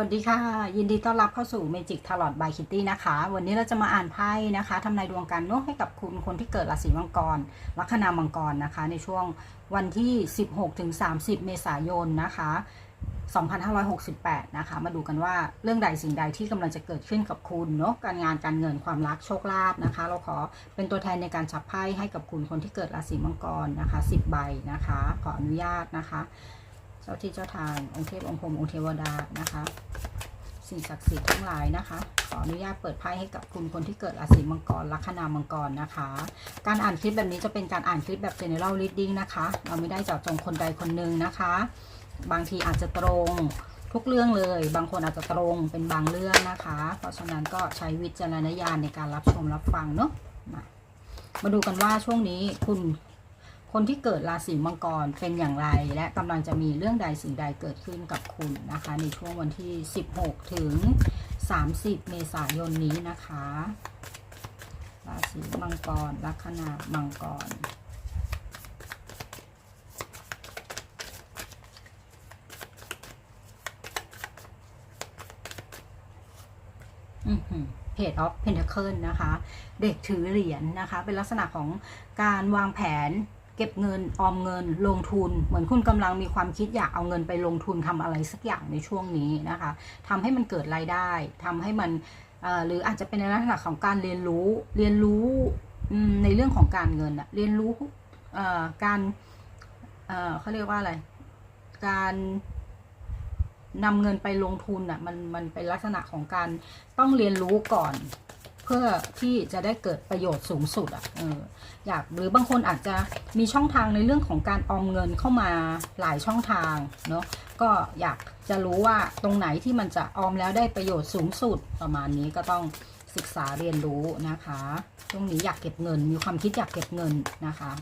วัสดีค่ะ ยินดีต้อนรับเข้าสู่ Magic Tarot by Kitty นะคะ วันนี้เราจะมาอ่านไพ่นะคะทำนายดวงการเนอะให้กับคุณคนที่เกิดราศีมังกร ลัคนามังกรนะคะ ในช่วงวันที่ 16ถึง30 เมษายนนะคะ 2568 นะคะ มาดูกันว่าเรื่องใดสิ่งใดที่กำลังจะเกิดขึ้นกับคุณเนาะการงานการเงินความรักโชคลาภนะคะ เราขอเป็นตัวแทนในการจับไพ่ให้กับคุณคนที่เกิดราศีมังกรนะคะ 10 ใบนะคะ ขออนุญาตนะคะ จ้าที่เจ้าทาง องค์เทพองค์พรมองค์เทวดานะคะ สิ่งศักดิ์สิทธิ์ทั้งหลายนะคะ ขออนุญาตเปิดไพ่ให้กับคุณคนที่เกิดราศีมังกรลัคนามังกรนะคะ การอ่านคลิปแบบนี้จะเป็นการอ่านคลิปแบบ general reading นะคะ เราไม่ได้เจาะจงคนใดคนหนึ่งนะคะ บางทีอาจจะตรงทุกเรื่องเลย บางคนอาจจะตรงเป็นบางเรื่องนะคะ เพราะฉะนั้นก็ใช้วิจารณญาณในการรับชมรับฟังเนาะมามาดูกันว่าช่วงนี้คุณ คนที่เกิดราศีมังกรเป็นอย่างไร และกำลังจะมีเรื่องใดสิ่งใดเกิดขึ้นกับคุณนะคะ ในช่วงวันที่ 16 ถึง 30 เมษายนนี้นะคะ ราศีมังกรลัคนามังกรเพจออฟเพนทเคิลนะคะ เด็กถือเหรียญนะคะ เป็นลักษณะของการวางแผน เก็บเงินออมเงินลงทุน เหมือนคุณกำลังมีความคิดอยากเอาเงินไปลงทุนทำอะไรสักอย่างในช่วงนี้นะคะทำให้มันเกิดรายได้ทำให้มันหรืออาจจะเป็นในลักษณะของการเรียนรู้เรียนรู้ในเรื่องของการเงินอะเรียนรู้การเเขาเรียกว่าอะไร การนำเงินไปลงทุนอะมันมันเป็นลักษณะของการต้องเรียนรู้ก่อน เพื่อที่จะได้เกิดประโยชน์สูงสุดอะเอออยากหรือบางคนอาจจะมีช่องทางในเรื่องของการออมเงินเข้ามาหลายช่องทางเนาะก็อยากจะรู้ว่าตรงไหนที่มันจะออมแล้วได้ประโยชน์สูงสุดประมาณนี้ก็ต้องศึกษาเรียนรู้นะคะช่วงนี้อยากเก็บเงิน มีความคิดอยากเก็บเงินนะคะ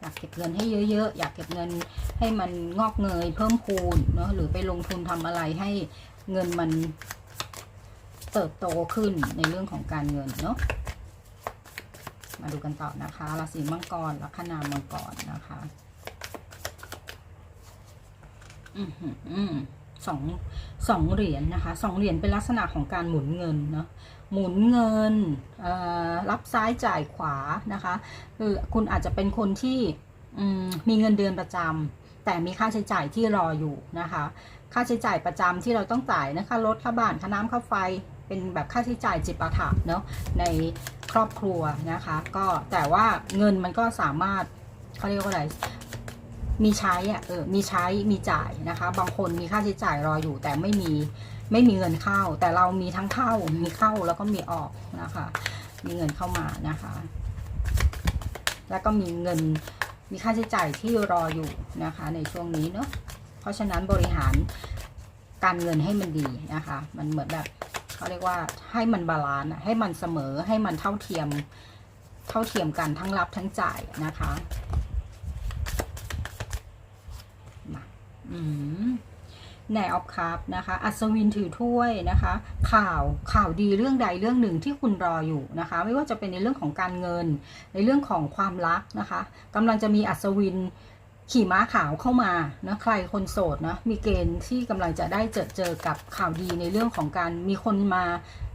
อยากเก็บเงินให้เยอะๆ อยากเก็บเงินให้มันงอกเงยเพิ่มพูนเนาะหรือไปลงทุนทำอะไรให้เงินมัน เติบโตขึ้นในเรื่องของการเงินเนาะมาดูกันต่อนะคะราศีมังกรลัคนามังกรนะคะอือหืออืมสองสองเหรียญนะคะสองเหรียญเป็นลักษณะของการหมุนเงินเนาะหมุนเงินรับซ้ายจ่ายขวานะคะคือคุณอาจจะเป็นคนที่มมีเงินเดือนประจำแต่มีค่าใช้จ่ายที่รออยู่นะคะ ค่าใช้จ่ายประจำที่เราต้องจ่ายนะคะรถค่าบ้านค่าน้ำค่าไฟ เป็นแบบค่าใช้จ่ายจิปาถะเนาะในครอบครัวนะคะ ก็แต่ว่าเงินมันก็สามารถเขาเรียกว่าอะไรมีใช้อะเออมีใช้มีจ่ายนะคะ บางคนมีค่าใช้จ่ายรออยู่ แต่ไม่มีไม่มีเงินเข้า แต่เรามีทั้งเข้ามีเข้าแล้วก็มีออกนะคะ มีเงินเข้ามานะคะ แล้วก็มีเงินมีค่าใช้จ่ายที่รออยู่นะคะ ในช่วงนี้เนาะเพราะฉะนั้นบริหารการเงินให้มันดีนะคะ มันเหมือนแบบ เขาเรียกว่าให้มันบาลานซ์อะให้มันเสมอให้มันเท่าเทียมเท่าเทียมกันทั้งรับทั้งจ่ายนะคะอืมแหนออฟคัพนะคะ อัศวินถือถ้วยนะคะ ข่าวข่าวดีเรื่องใดเรื่องหนึ่งที่คุณรออยู่นะคะ ไม่ว่าจะเป็นในเรื่องของการเงิน ในเรื่องของความรักนะคะกำลังจะมีอัศวิน ขี่ม้าขาวเข้ามานะใครคนโสดนะมีเกณฑ์ที่กำลังจะได้เจอเจอกับข่าวดีในเรื่องของการมีคนมา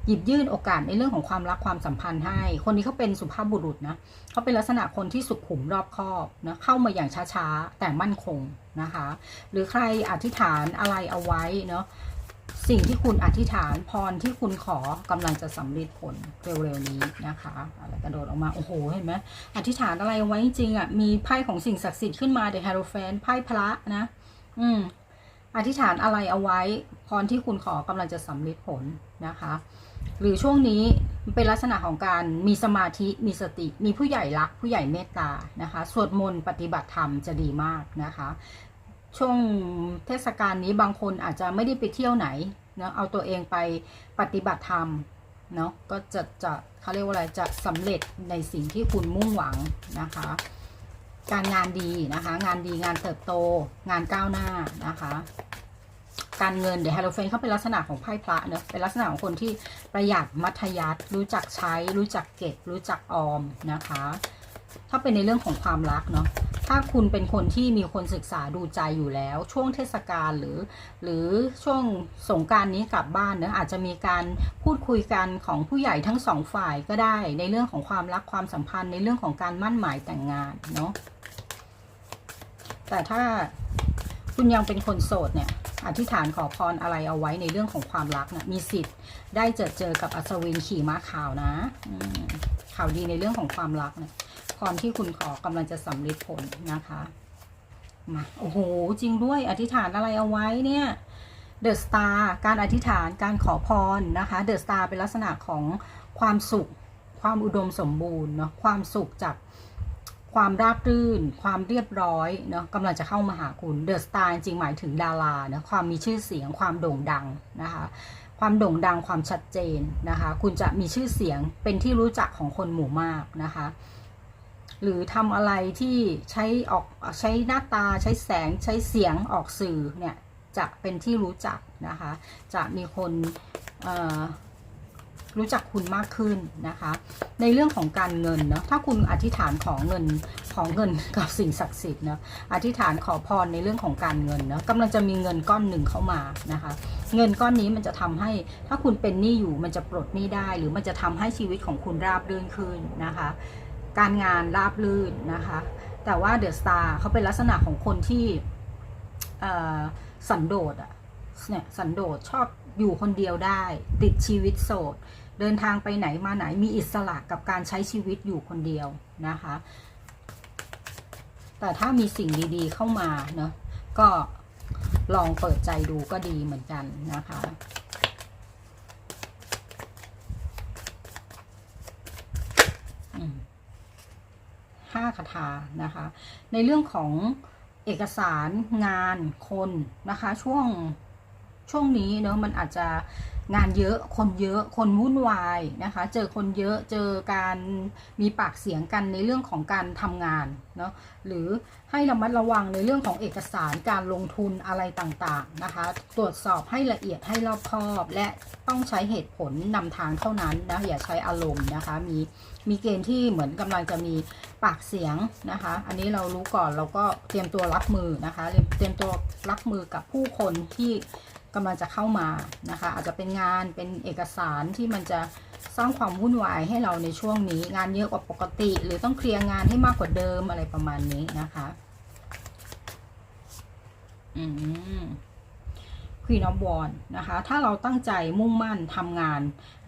หยิบยื่นโอกาสในเรื่องของความรักความสัมพันธ์ให้ คนนี้เขาเป็นสุภาพบุรุษนะเขาเป็นลักษณะคนที่สุขุมรอบคอบนะเข้ามาอย่างช้าๆ แต่มั่นคงนะคะ หรือใครอธิษฐานอะไรเอาไว้เนาะ สิ่งที่คุณอธิษฐานพรที่คุณขอกำลังจะสำเร็จผลเร็วๆนี้นะคะอะไรกระโดดออกมา โอ้โห เห็นไหมอธิษฐานอะไรเอาไว้จริงอะ มีไพ่ของสิ่งศักดิ์สิทธิ์ขึ้นมาเดอะฮาโรแฟนไพ่พระนะ อืม อธิษฐานอะไรเอาไว้ พรที่คุณขอกำลังจะสำเร็จผลนะคะ หรือช่วงนี้เป็นลักษณะของการมีสมาธิมีสติ มีผู้ใหญ่รัก ผู้ใหญ่เมตตานะคะสวดมนต์ปฏิบัติธรรมจะดีมากนะคะ ช่วงเทศกาลนี้บางคนอาจจะไม่ได้ไปเที่ยวไหนเนาะเอาตัวเองไปปฏิบัติธรรมเนาะก็จะจะเขาเรียกว่าอะไรจะสำเร็จในสิ่งที่คุณมุ่งหวังนะคะ การงานดีนะคะ งานดีงานเติบโต งานก้าวหน้านะคะ การเงินเดี๋ยวฮาโลเฟนเขาเป็นลักษณะของไพ่พระเนอะเป็นลักษณะของคนที่ประหยัดมัธยัสถ์รู้จักใช้ รู้จักเก็บ รู้จักออมนะคะ ถ้าเป็นในเรื่องของความรักเนาะ ถ้าคุณเป็นคนที่มีคนศึกษาดูใจอยู่แล้ว ช่วงเทศกาลหรือ หรือช่วงสงการนี้กลับบ้านเนอะอาจจะมีการพูดคุยกันของผู้ใหญ่ทั้งสองฝ่ายก็ได้ในเรื่องของความรักความสัมพันธ์ในเรื่องของการมั่นหมายแต่งงานเนาะแต่ถ้าคุณยังเป็นคนโสดเนี่ยอธิษฐานขอพรอะไรเอาไว้ในเรื่องของความรักนะมีสิทธิ์ได้เจอเจอกับอัศวินขี่ม้าขาวนะข่าวดีในเรื่องของความรักนี่ย พรที่คุณขอกำลังจะสำเร็จผลนะคะ มา โอ้โห จริงด้วย อธิษฐานอะไรเอาไว้เนี่ยเดอะสตาร์การอธิษฐานการขอพรนะคะเดอะสตาร์เป็นลักษณะของความสุข ความอุดมสมบูรณ์เนาะความสุขจากความราบรื่น ความเรียบร้อยเนาะกำลังจะเข้ามาหาคุณเดอะสตาร์จริงหมายถึงดาราเนาะความมีชื่อเสียง ความโด่งดังนะคะความโด่งดังความชัดเจนนะคะ คุณจะมีชื่อเสียงเป็นที่รู้จักของคนหมู่มากนะคะ หรือทำอะไรที่ใช้ออกใช้หน้าตาใช้แสงใช้เสียงออกสื่อเนี่ยจะเป็นที่รู้จักนะคะ จะมีคนรู้จักคุณมากขึ้นนะคะ ในเรื่องของการเงินเนาะถ้าคุณอธิษฐานขอเงินของเงินกับสิ่งศักดิ์สิทธิ์เนาะอธิษฐานขอพรในเรื่องของการเงินเนาะกำลังจะมีเงินก้อนหนึ่งเข้ามานะคะ เงินก้อนนี้มันจะทำให้ ถ้าคุณเป็นหนี้อยู่มันจะปลดหนี้ได้ หรือมันจะทำให้ชีวิตของคุณราบรื่นขึ้นนะคะ การงานราบรื่นนะคะ แต่ว่าเดอะสตาร์เขาเป็นลักษณะของคนที่สันโดษอะเนี่ยสันโดษชอบอยู่คนเดียวได้ ติดชีวิตโสด เดินทางไปไหนมาไหนมีอิสระกับการใช้ชีวิตอยู่คนเดียวนะคะ แต่ถ้ามีสิ่งดีๆเข้ามาเนาะก็ลองเปิดใจดูก็ดีเหมือนกันนะคะ 5คาถานะคะ ในเรื่องของเอกสารงานคนนะคะ ช่วงช่วงนี้เนาะมันอาจจะงานเยอะคนเยอะคนวุ่นวายนะคะ เจอคนเยอะเจอการมีปากเสียงกันในเรื่องของการทำงานเนาะหรือให้ระมัดระวังในเรื่องของเอกสารการลงทุนอะไรต่างๆนะคะ ตรวจสอบให้ละเอียดให้รอบคอบ และต้องใช้เหตุผลนำทางเท่านั้นนะอย่าใช้อารมณ์นะคะ มี มีเกณฑ์ที่เหมือนกำลังจะมีปากเสียงนะคะ อันนี้เรารู้ก่อนเราก็เตรียมตัวรับมือนะคะ เตรียมตัวรับมือกับผู้คนที่กำลังจะเข้ามานะคะ อาจจะเป็นงานเป็นเอกสารที่มันจะสร้างความวุ่นวายให้เราในช่วงนี้ งานเยอะกว่าปกติ หรือต้องเคลียร์งานให้มากกว่าเดิมอะไรประมาณนี้นะคะ อืม Queen of Wands นะคะ ถ้าเราตั้งใจมุ่งมั่นทำงาน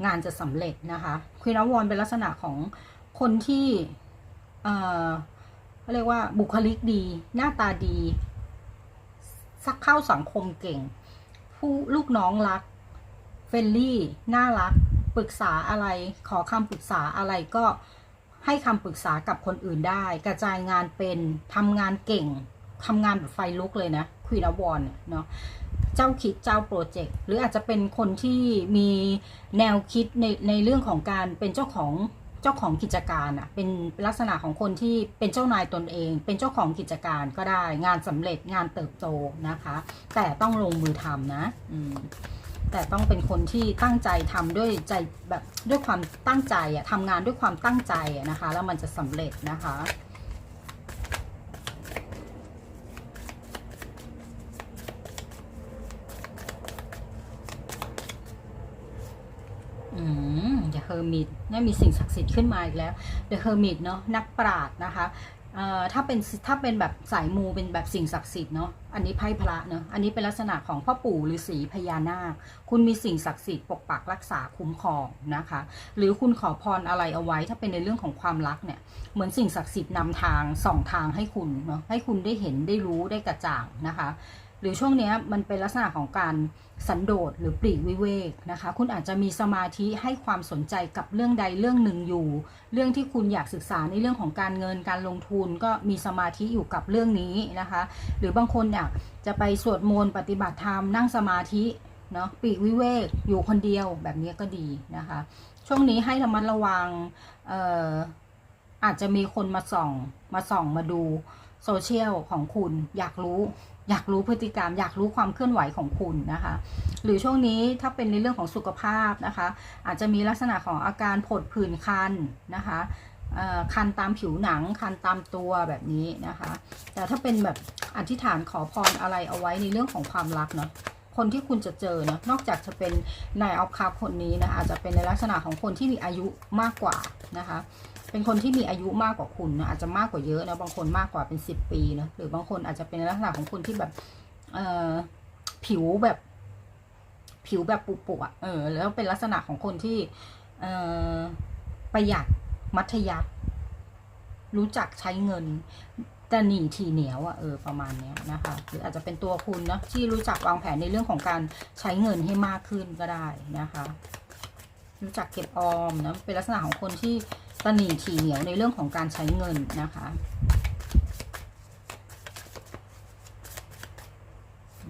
งานจะสำเร็จนะคะ Queen of Wands เป็นลักษณะของคนที่เอ่อเขาเรียกว่าบุคลิกดี หน้าตาดี สักเข้าสังคมเก่ง ผู้ลูกน้องรักเฟรนลี่ น่ารัก ปรึกษาอะไร ขอคำปรึกษาอะไรก็ให้คำปรึกษากับคนอื่นได้ กระจายงานเป็นทำงานเก่งทำงานแบบไฟลุกเลยนะ Queen of Wands เนี่ยเนาะ เจ้าคิดเจ้าโปรเจกต์หรืออาจจะเป็นคนที่มีแนวคิดในในเรื่องของการเป็นเจ้าของเจ้าของกิจการอะเป็นลักษณะของคนที่เป็นเจ้านายตนเอง เป็นเจ้าของกิจการก็ได้ งานสำเร็จงานเติบโตนะคะ แต่ต้องลงมือทำนะอืมแต่ต้องเป็นคนที่ตั้งใจทำด้วยใจแบบด้วยความตั้งใจอะทำงานด้วยความตั้งใจอะนะคะ แล้วมันจะสำเร็จนะคะ อืม The Hermit เนี่ยมีสิ่งศักดิ์สิทธิ์ขึ้นมาอีกแล้ว The Hermit เนาะนักปราชญ์นะคะเอ่อถ้าเป็นถ้าเป็นแบบสายมูเป็นแบบสิ่งศักดิ์สิทธิ์เนาะอันนี้ไพ่พระเนาะอันนี้เป็นลักษณะของพ่อปู่ฤาษีพญานาค คุณมีสิ่งศักดิ์สิทธิ์ปกปักรักษาคุ้มครองนะคะ หรือคุณขอพรอะไรเอาไว้ ถ้าเป็นในเรื่องของความรักเนี่ยเหมือนสิ่งศักดิ์สิทธิ์นำทางส่องทางให้คุณเนาะให้คุณได้เห็นได้รู้ได้กระจ่างนะคะ หรือช่วงนี้มันเป็นลักษณะของการสันโดษหรือปลีกวิเวกนะคะ คุณอาจจะมีสมาธิให้ความสนใจกับเรื่องใดเรื่องหนึ่งอยู่ เรื่องที่คุณอยากศึกษาในเรื่องของการเงินการลงทุนก็มีสมาธิอยู่กับเรื่องนี้นะคะ หรือบางคนอยากจะไปสวดมนต์ปฏิบัติธรรมนั่งสมาธิเนาะปลีกวิเวกอยู่คนเดียวแบบนี้ก็ดีนะคะ ช่วงนี้ให้ระมัดระวังอออาจจะมีคนมาส่องมาส่องมาดูโซเชียลของคุณอยากรู้ อยากรู้พฤติกรรม อยากรู้ความเคลื่อนไหวของคุณนะคะ หรือช่วงนี้ถ้าเป็นในเรื่องของสุขภาพนะคะ อาจจะมีลักษณะของอาการผดผื่นคันนะคะคันตามผิวหนังคันตามตัวแบบนี้นะคะ แต่ถ้าเป็นแบบอธิษฐานขอพรอะไรเอาไว้ในเรื่องของความรักเนาะ คนที่คุณจะเจอเนาะนอกจากจะเป็นนายออฟคาคนนี้นะอาจจะเป็นในลักษณะของคนที่มีอายุมากกว่านะคะเป็นคนที่มีอายุมากกว่าคุณนะอาจจะมากกว่าเยอะนะบางคนมากกว่าเป็นสิบปีนะหรือบางคนอาจจะเป็นลักษณะของคนที่แบบเอ่อผิวแบบ ผิวแบบปุๆอะเออ แล้วเป็นลักษณะของคนที่เอ่อประหยัดมัธยัสรู้จักใช้เงิน แต่หนีทีเหนียวอะเออประมาณเนี้ยนะคะ หรืออาจจะเป็นตัวคุณเนาะที่รู้จักวางแผนในเรื่องของการใช้เงินให้มากขึ้นก็ได้นะคะ รู้จักเก็บออมนะเป็นลักษณะของคนที่ตะหนีทีเหนียวในเรื่องของการใช้เงินนะคะ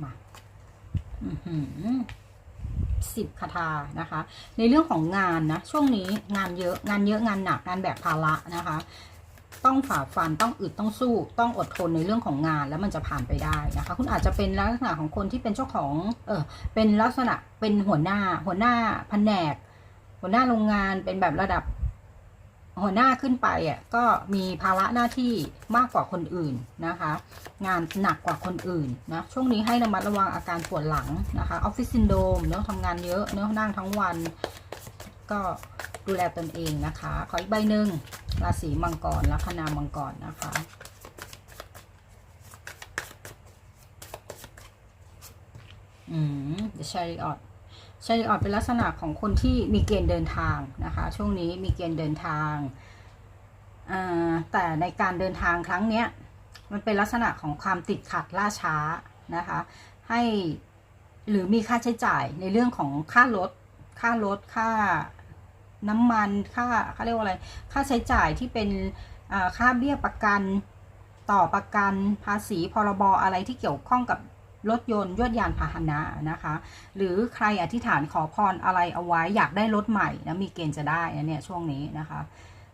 มาอือหือสิบคาถานะคะ ในเรื่องของงานนะช่วงนี้งานเยอะงานเยอะงานหนักงานแบกภาระนะคะ ต้องฝ่าฟันต้องอึดต้องสู้ ต้องอดทนในเรื่องของงาน แล้วมันจะผ่านไปได้นะคะ คุณอาจจะเป็นลักษณะของคนที่เป็นเจ้าของเออเป็นลักษณะเป็นหัวหน้า หัวหน้าแผนก หัวหน้าโรงงานเป็นแบบระดับ หัวหน้าขึ้นไปอะก็มีภาระหน้าที่มากกว่าคนอื่นนะคะ งานหนักกว่าคนอื่นนะช่วงนี้ให้ระมัดระวังอาการปวดหลังนะคะออฟฟิศซินโดมเนาะทำงานเยอะเนาะนั่งทั้งวัน ก็ดูแลตนเองนะคะ ขออีกใบหนึ่ง ราศีมังกรลัคนามังกรนะคะ อืม The Chariot ชาริออตเป็นลักษณะของคนที่มีเกณฑ์เดินทางนะคะ ช่วงนี้มีเกณฑ์เดินทาง แต่ในการเดินทางครั้งเนี้ย มันเป็นลักษณะของความติดขัดล่าช้านะคะ ให้หรือมีค่าใช้จ่ายในเรื่องของค่ารถ ค่ารถ ค่า น้ำมันค่าเขาเรียกว่าอะไร ค่าใช้จ่ายที่เป็นค่าเบี้ยประกันต่อประกันภาษีพรบอะไรที่เกี่ยวข้องกับรถยนต์ยวดยานพาหนะนะคะ หรือใครอธิษฐานขอพรอะไรเอาไว้อยากได้รถใหม่นะมีเกณฑ์จะได้นะเนี่ยช่วงนี้นะคะ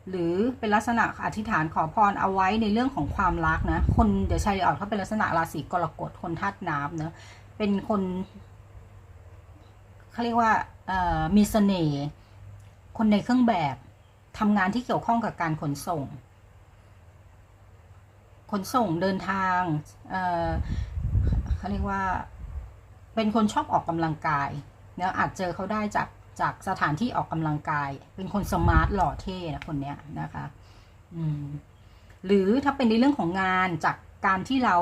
หรือเป็นลักษณะอธิษฐานขอพรเอาไว้ในเรื่องของความรักนะคนเดี๋ยวชัยออกเขาเป็นลักษณะราศีกรกฎคนธาตุน้ำเนะเป็นคนเขาเรียกว่ามีเสน่ห์ คนในเครื่องแบบทำงานที่เกี่ยวข้องกับการขนส่ง ขนส่งเดินทางเเขาเรียกว่า เป็นคนชอบออกกำลังกายเนะอาจเจอเขาได้จากจากสถานที่ออกกำลังกาย เป็นคนสมาร์ทหล่อเท่นะคนเนี้ยนะคะหรือถ้าเป็นในเรื่องของงานจากการที่เรา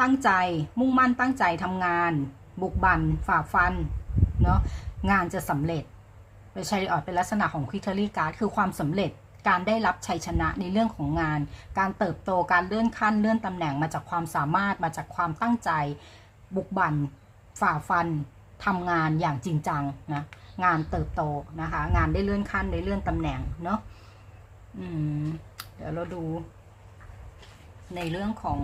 ตั้งใจมุ่งมั่นตั้งใจทำงาน บุกบันฝ่าฟันเนาะงานจะสำเร็จ ไปใช้ออดเป็นลักษณะของควิทอรี่การ์ดคือความสำเร็จการได้รับชัยชนะในเรื่องของงาน การเติบโตการเลื่อนขั้นเลื่อนตำแหน่งมาจากความสามารถมาจากความตั้งใจ บุกบั่นฝ่าฟันทำงานอย่างจริงจังนะงานเติบโตนะคะ งานได้เลื่อนขั้นได้เลื่อนตำแหน่งเนาะเดี๋ยวเราดูในเรื่องของ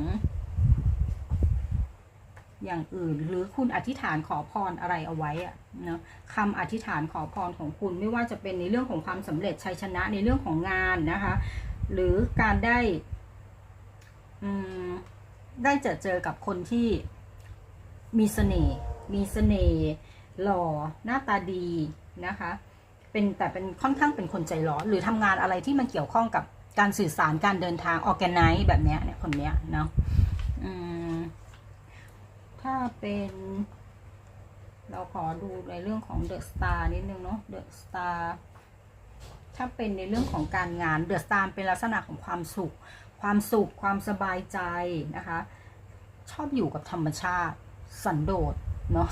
อย่างอื่น หรือคุณอธิษฐานขอพรอะไรเอาไว้อะเนาะคำอธิษฐานขอพรของคุณไม่ว่าจะเป็นในเรื่องของความสำเร็จชัยชนะในเรื่องของงานนะคะ หรือการได้อืมได้เจอเจอกับคนที่มีเสน่ห์มีเสน่ห์หล่อหน้าตาดีนะคะเป็นแต่เป็นค่อนข้างเป็นคนใจร้อน หรือทำงานอะไรที่มันเกี่ยวข้องกับการสื่อสารการเดินทางออแกไนซ์แบบเนี้ยเนี่ยคนเนี้ยเนาะอืม ถ้าเป็นเราขอดูในเรื่องของเดอะสตาร์นิดนึงเนาะเดอะสตาร์ถ้าเป็นในเรื่องของการงานเดอะสตาร์เป็นลักษณะของความสุข ความสุขความสบายใจนะคะ ชอบอยู่กับธรรมชาติ สันโดษเนาะ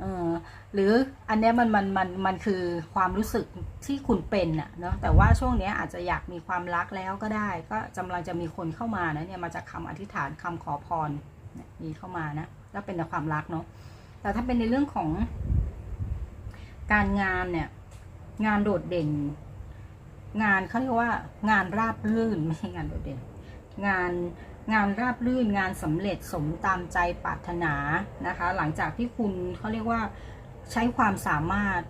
เออหรืออันเนี้ยมันมันมันมันคือความรู้สึกที่คุณเป็นอะเนาะแต่ว่าช่วงเนี้ยอาจจะอยากมีความรักแล้วก็ได้ ก็กำลังจะมีคนเข้ามานะเนี่ยมาจากคำอธิษฐานคำขอพร มีเข้ามานะแล้วเป็นแต่ความรักเนาะแต่ถ้าเป็นในเรื่องของ การงานเนี่ย งานโดดเด่น งานเขาเรียกว่า งานราบรื่นไม่ใช่งานโดดเด่น งานงานราบรื่นงานสำเร็จสมตามใจปรารถนานะคะ หลังจากที่คุณเขาเรียกว่าใช้ความสามารถ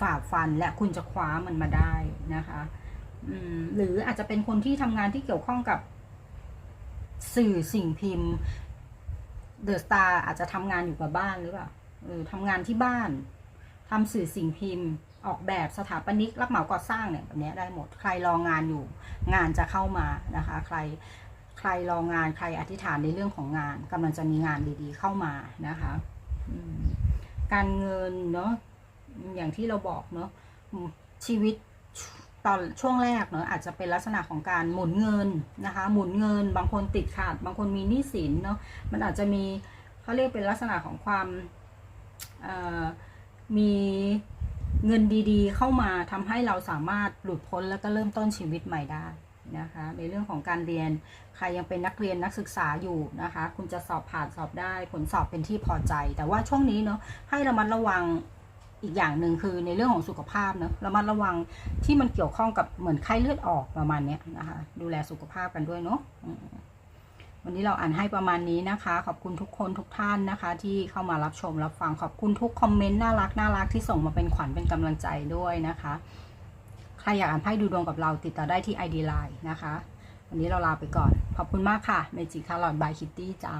ฝ่าฟันและคุณจะคว้ามันมาได้นะคะอืมหรืออาจจะเป็นคนที่ทำงานที่เกี่ยวข้องกับสื่อสิ่งพิมพ์ เดอะสตาร์อาจจะทำงานอยู่กับบ้านหรือเปล่าเออทำงานที่บ้านทำสื่อสิ่งพิมพ์ ออกแบบสถาปนิก รับเหมาก่อสร้างเนี่ยแบบนี้ได้หมด ใครรองานอยู่ งานจะเข้ามานะคะ ใครใครรองานใครอธิษฐานในเรื่องของงานกำลังจะมีงานดีๆเข้ามานะคะการเงินเนาะอย่างที่เราบอกเนาะชีวิต ตอนช่วงแรกเนาะอาจจะเป็นลักษณะของการหมุนเงินนะคะ หมุนเงิน บางคนติดขาด บางคนมีหนี้สินเนาะมันอาจจะมีเขาเรียกเป็นลักษณะของความมีเงินดีๆ เข้ามาทำให้เราสามารถหลุดพ้นแล้วก็เริ่มต้นชีวิตใหม่ได้นะคะ ในเรื่องของการเรียนใครยังเป็นนักเรียนนักศึกษาอยู่นะคะ คุณจะสอบผ่านสอบได้ผลสอบเป็นที่พอใจ แต่ว่าช่วงนี้เนาะให้ระมัดระวัง อีกอย่างหนึ่งคือในเรื่องของสุขภาพเนะระมัดระวังที่มันเกี่ยวข้องกับเหมือนไข้เลือดออกประมาณนี้นะคะ ดูแลสุขภาพกันด้วยเนาะวันนี้เราอ่านให้ประมาณนี้นะคะ ขอบคุณทุกคนทุกท่านนะคะ ที่เข้ามารับชมรับฟังขอบคุณทุกคอมเมนต์น่ารักน่ารักที่ส่งมาเป็นขวัญเป็นกำลังใจด้วยนะคะใครอยากอ่านไพ่ดูดวงกับเราติดต่อได้ที่ ID Line นะคะ วันนี้เราลาไปก่อน ขอบคุณมากค่ะเมจิคาร์ลอดบายคิตตี้จ้า